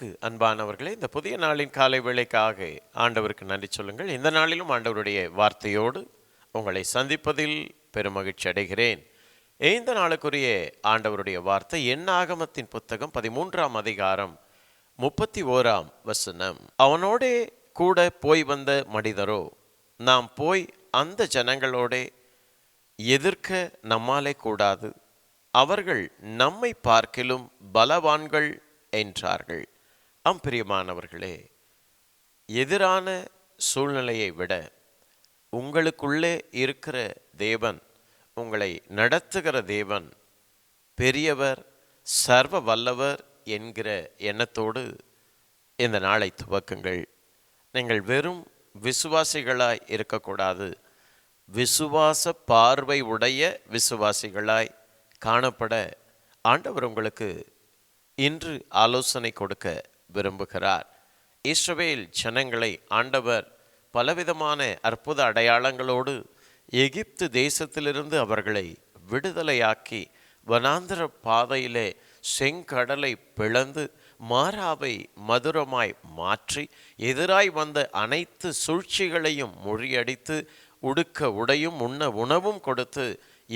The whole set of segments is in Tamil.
கிறிஸ்துவுக்கு அன்பானவர்களே இந்த புதிய நாளின் காலை வேளைக்காக ஆண்டவருக்கு நன்றி சொல்லுங்கள். இந்த நாளிலும் ஆண்டவருடைய வார்த்தையோடு உங்களை சந்திப்பதில் பெருமகிழ்ச்சி அடைகிறேன். இந்த நாளுக்குரிய ஆண்டவருடைய வார்த்தை எண்ணாகமத்தின் புத்தகம் பதிமூன்றாம் அதிகாரம் முப்பத்தி ஓராம் வசனம். அவனோடே கூட போய் வந்த மனிதரோ நாம் போய் அந்த ஜனங்களோட எதிர்க்க நம்மாலே கூடாது. அவர்கள் நம்மை பார்க்கிலும் பலவான்கள் என்றார்கள். ஆம் பிரியமானவர்களே எதிரான சூழ்நிலையை விட உங்களுக்குள்ளே இருக்கிற தேவன் உங்களை நடத்துகிற தேவன் பெரியவர் சர்வ வல்லவர் என்கிற எண்ணத்தோடு இந்த நாளை துவக்குங்கள். நீங்கள் வெறும் விசுவாசிகளாய் இருக்கக்கூடாது. விசுவாச பார்வை உடைய விசுவாசிகளாய் காணப்பட ஆண்டவர் உங்களுக்கு இன்று ஆலோசனை கொடுக்க விரும்புகிறார். இஸ்ரவேல் ஜனங்களை ஆண்டவர் பலவிதமான அற்புத அடையாளங்களோடு எகிப்து தேசத்திலிருந்து அவர்களை விடுதலையாக்கி வனாந்திர பாதையிலே செங்கடலை பிளந்து மாறாவை மதுரமாய் மாற்றி எதிராய் வந்த அனைத்து சூழ்ச்சிகளையும் முறியடித்து உடுக்க உடையும் உண்ண உணவும் கொடுத்து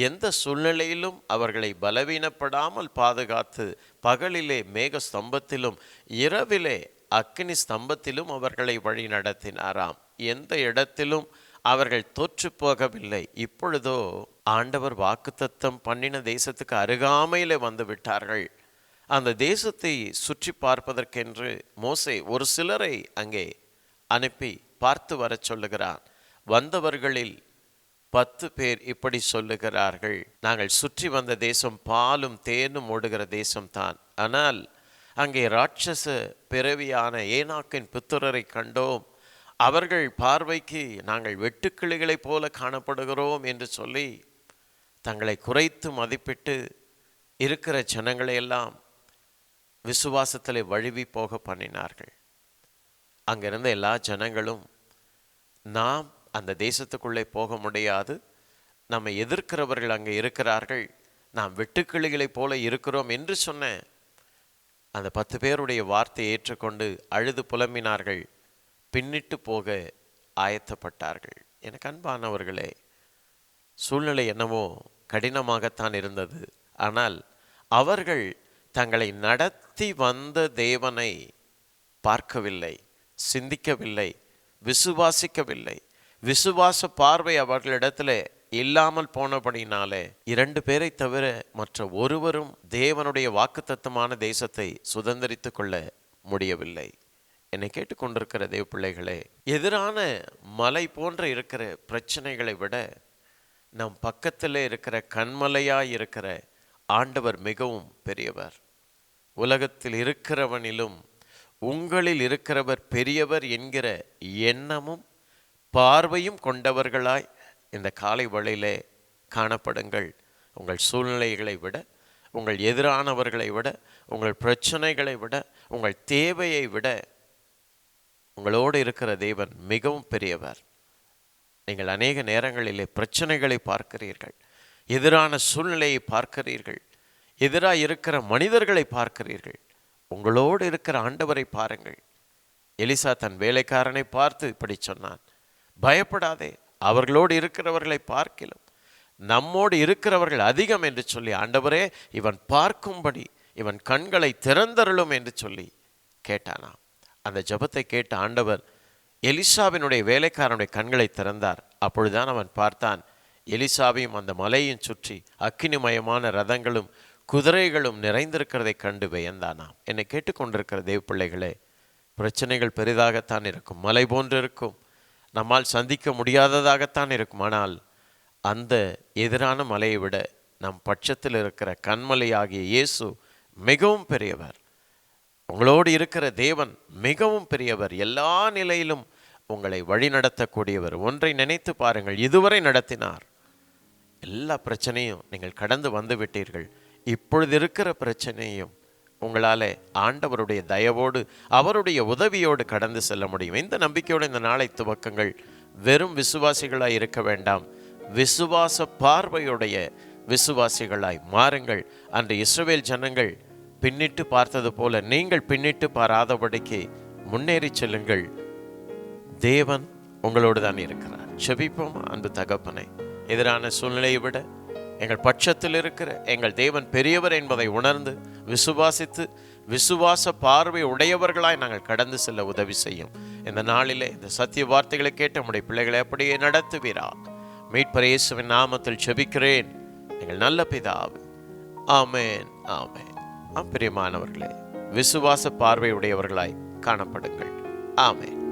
எந்த சூழ்நிலையிலும் அவர்களை பலவீனப்படாமல் பாதுகாத்து பகலிலே மேக ஸ்தம்பத்திலும் இரவிலே அக்னி ஸ்தம்பத்திலும் அவர்களை வழி நடத்தினாராம். எந்த இடத்திலும் அவர்கள் தோற்று போகவில்லை. இப்பொழுதோ ஆண்டவர் வாக்குத்தத்தம் பண்ணின தேசத்துக்கு அருகாமையிலே வந்து விட்டார்கள். அந்த தேசத்தை சுற்றி பார்ப்பதற்கென்று மோசே ஒரு சிலரை அங்கே அனுப்பி பார்த்து வரச் சொல்லுகிறான். வந்தவர்களில் பத்து பேர் இப்படி சொல்லுகிறார்கள். நாங்கள் சுற்றி வந்த தேசம் பாலும் தேனும் ஓடுகிற தேசம்தான் ஆனால் அங்கே ராட்சச பிறவியான ஏனாக்கின் புத்திரரை கண்டோம். அவர்கள் பார்வைக்கு நாங்கள் வெட்டுக்கிளிகளைப் போல காணப்படுகிறோம் என்று சொல்லி தங்களை குறைத்து மதிப்பிட்டு இருக்கிற ஜனங்களை எல்லாம் விசுவாசத்தில் வழுவி போக பண்ணினார்கள். அங்கிருந்த எல்லா ஜனங்களும் நாம் அந்த தேசத்துக்குள்ளே போக முடியாது. நம்மை எதிர்க்கிறவர்கள் அங்கே இருக்கிறார்கள். நாம் வெட்டுக்கிளிகளைப் போல இருக்கிறோம் என்று சொன்ன அந்த பத்து பேருடைய வார்த்தையை ஏற்றுக்கொண்டு அழுது புலம்பினார்கள். பின்னிட்டு போக ஆயத்தப்பட்டார்கள். எனக்கு அன்பானவர்களே சூழ்நிலை என்னவோ கடினமாகத்தான் இருந்தது. ஆனால் அவர்கள் தங்களை நடத்தி வந்த தேவனை பார்க்கவில்லை சிந்திக்கவில்லை விசுவாசிக்கவில்லை. விசுவாச பார்வை அவர்களிடத்தில் இல்லாமல் போனபடினாலே இரண்டு பேரை தவிர மற்ற ஒருவரும் தேவனுடைய வாக்குத்தத்தமான தேசத்தை சுதந்திரித்து கொள்ள முடியவில்லை. என்னை கேட்டுக்கொண்டிருக்கிற தேவ பிள்ளைகளே எதிரான மலை போன்ற இருக்கிற பிரச்சனைகளை விட நம் பக்கத்தில் இருக்கிற கண்மலையாக இருக்கிற ஆண்டவர் மிகவும் பெரியவர். உலகத்தில் இருக்கிறவனிலும் உங்களில் இருக்கிறவர் பெரியவர் என்கிற எண்ணமும் பார்வையும் கொண்டவர்களாய் இந்த காலை வழியிலே காணப்படுங்கள். உங்கள் சூழ்நிலைகளை விட உங்கள் எதிரானவர்களை விட உங்கள் பிரச்சனைகளை விட உங்கள் தேவையை விட உங்களோடு இருக்கிற தேவன் மிகவும் பெரியவர். நீங்கள் அநேக நேரங்களிலே பிரச்சனைகளை பார்க்கிறீர்கள் எதிரான சூழ்நிலையை பார்க்கிறீர்கள் எதிராக இருக்கிற மனிதர்களை பார்க்கிறீர்கள். உங்களோடு இருக்கிற ஆண்டவரை பாருங்கள். எலிசா தன் வேலைக்காரனை பார்த்து இப்படி சொன்னான். பயப்படாதே. அவர்களோடு இருக்கிறவர்களை பார்க்கிலும். நம்மோடு இருக்கிறவர்கள் அதிகம் என்று சொல்லி ஆண்டவரே இவன் பார்க்கும்படி இவன் கண்களை திறந்தருளும் என்று சொல்லி கேட்டானாம் அந்த ஜபத்தை கேட்ட ஆண்டவர் எலிசாவினுடைய வேலைக்காரனுடைய கண்களை திறந்தார். அப்பொழுதுதான் அவன் பார்த்தான் எலிசாவையும் அந்த மலையும் சுற்றி அக்கினிமயமான ரதங்களும் குதிரைகளும் நிறைந்திருக்கிறதை கண்டு வியந்தானாம். என்னை கேட்டுக்கொண்டிருக்கிற தேவ பிள்ளைகளே பிரச்சனைகள் பெரிதாகத்தான் இருக்கும். மலை போன்று இருக்கும். நம்மால் சந்திக்க முடியாததாகத்தான் இருக்கும். ஆனால் அந்த எதிரான மலையை விட நம் பட்சத்தில் இருக்கிற கண்மலையாகிய இயேசு மிகவும் பெரியவர். உங்களோடு இருக்கிற தேவன் மிகவும் பெரியவர். எல்லா நிலையிலும் உங்களை வழிநடத்தக்கூடியவர். ஒன்றை நினைத்து பாருங்கள் இதுவரை நடத்தினார். எல்லா பிரச்சனையும் நீங்கள் கடந்து வந்து விட்டீர்கள். இப்பொழுது இருக்கிற பிரச்சனையும் உங்களால் ஆண்டவருடைய தயவோடு அவருடைய உதவியோடு கடந்து செல்ல முடியும். இந்த நம்பிக்கையோடு இந்த நாளை துவக்கங்கள். வெறும் விசுவாசிகளாய் இருக்க வேண்டாம். விசுவாச பார்வையுடைய விசுவாசிகளாய் மாறுங்கள். அன்று இஸ்ரவேல் ஜனங்கள் பின்னிட்டு பார்த்தது போல நீங்கள் பின்னிட்டு பாராதபடிக்கு முன்னேறி செல்லுங்கள். தேவன் உங்களோடு தான் இருக்கிறார். செபிப்போம் அன்பு தகப்பனை? எதிரான சூழ்நிலையை விட எங்கள் பட்சத்தில் இருக்கிற எங்கள் தேவன் பெரியவர் என்பதை உணர்ந்து விசுவாசித்து விசுவாச பார்வை உடையவர்களாய் நாங்கள் கடந்து செல்ல உதவி செய்யும். இந்த நாளிலே இந்த சத்திய வார்த்தைகளை கேட்டு நம்முடைய பிள்ளைகளை அப்படியே நடத்துவீரா. மீட்பர் இயேசுவின் நாமத்தில் செபிக்கிறேன். நீங்கள் நல்ல பிதாவு. ஆமேன் ஆமேன். ஆம் பிரியமானவர்களே விசுவாச பார்வை உடையவர்களாய் காணப்படுங்கள். ஆமேன்.